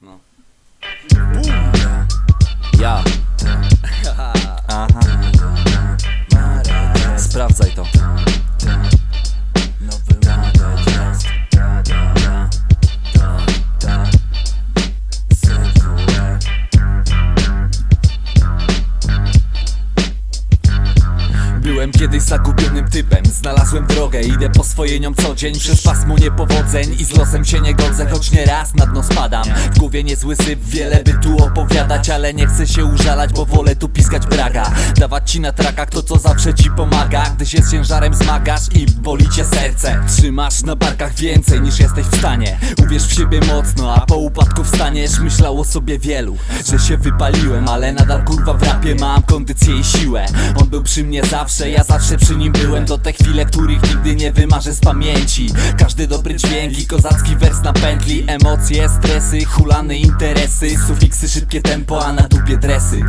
No. Ja. Aha. Sprawdzaj to. Byłem kiedyś zagubionym typem. Znalazłem drogę, idę po swoje nią co dzień. Przez pasmo niepowodzeń i z losem się nie godzę Choć nie raz na dno spadam. W głowie niezły syp, wiele by tu opowiadać Ale nie chcę się użalać, bo wolę tu piskać braga. Dawać ci na trakach to co zawsze ci pomaga. Gdy się z ciężarem zmagasz i boli cię serce. Trzymasz na barkach więcej niż jesteś w stanie. Uwierz w siebie mocno, a po upadku wstaniesz. Myślało sobie wielu, że się wypaliłem Ale nadal kurwa w rapie mam kondycję i siłę. On był przy mnie zawsze, ja zawsze przy nim byłem To te chwile, których nigdy nie wymarzę z pamięci. Każdy dobry dźwięk i kozacki wers na pętli Emocje, stresy, hulane interesy. Sufiksy, szybkie tempo, a na dupie dresy.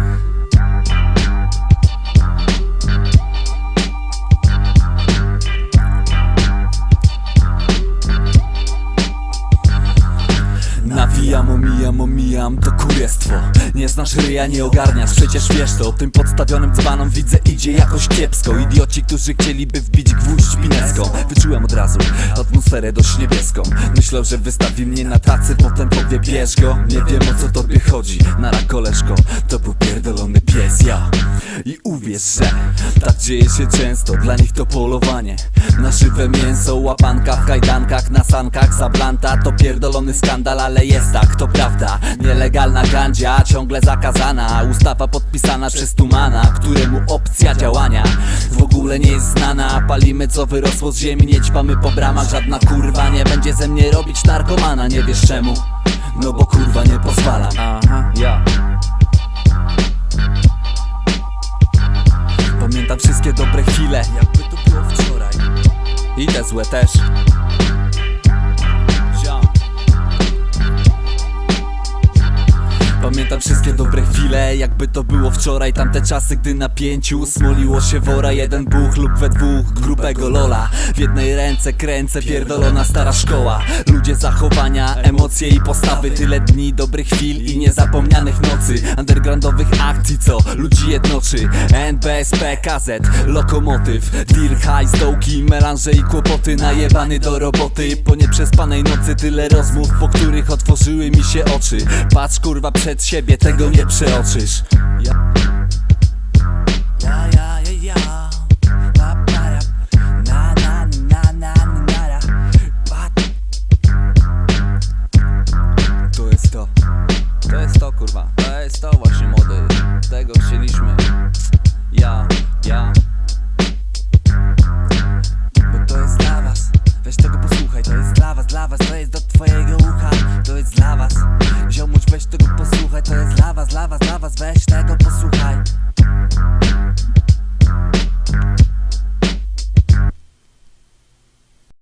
Nawijam, omijam, omijam, to kurestwo Nie znasz ryja, nie ogarniasz, przecież wiesz to Tym podstawionym dzbanom widzę idzie jakoś kiepsko. Idioci, którzy chcieliby wbić gwóźdź Wyczułem od razu atmosferę dość niebieską. Myślał, że wystawi mnie na tacy, potem powie bierz go. Nie wiem o co tobie chodzi, nara koleżko To był pierdolony pies, ja. I uwierz, że tak dzieje się często. Dla nich to polowanie. Na żywe mięso, łapanka w kajdankach Na sankach. Zablanta To pierdolony skandal, ale jest tak, to prawda. Nielegalna gandzia, ciągle zakazana. Ustawa podpisana przez Tumana Któremu opcja działania. W ogóle nie jest znana. Palimy co wyrosło z ziemi, nie ćpamy po bramach. Żadna kurwa nie będzie ze mnie robić narkomana Nie wiesz czemu? No bo kurwa nie pozwalam Aha, ja. Pamiętam wszystkie dobre chwile. Jakby to było wczoraj. I te złe też Pamiętam wszystkie dobre chwile, jakby to było wczoraj. Tamte czasy, gdy na pięciu smoliło się wora Jeden buch lub we dwóch, grubego lola. W jednej ręce kręcę, pierdolona stara szkoła. Ludzie zachowania, emocje i postawy. Tyle dni, dobrych chwil i niezapomnianych nocy. Undergroundowych akcji, co ludzi jednoczy. NBSP, KZ, lokomotyw. Deal, high, stołki, melanże i kłopoty. Najebany do roboty Po nieprzespanej nocy. Tyle rozmów Po których otworzyły mi się oczy. Patrz kurwa przed siebie, tego nie przeoczysz. Ja. To jest to. Kurwa. To jest to właśnie młody Tego chcieliśmy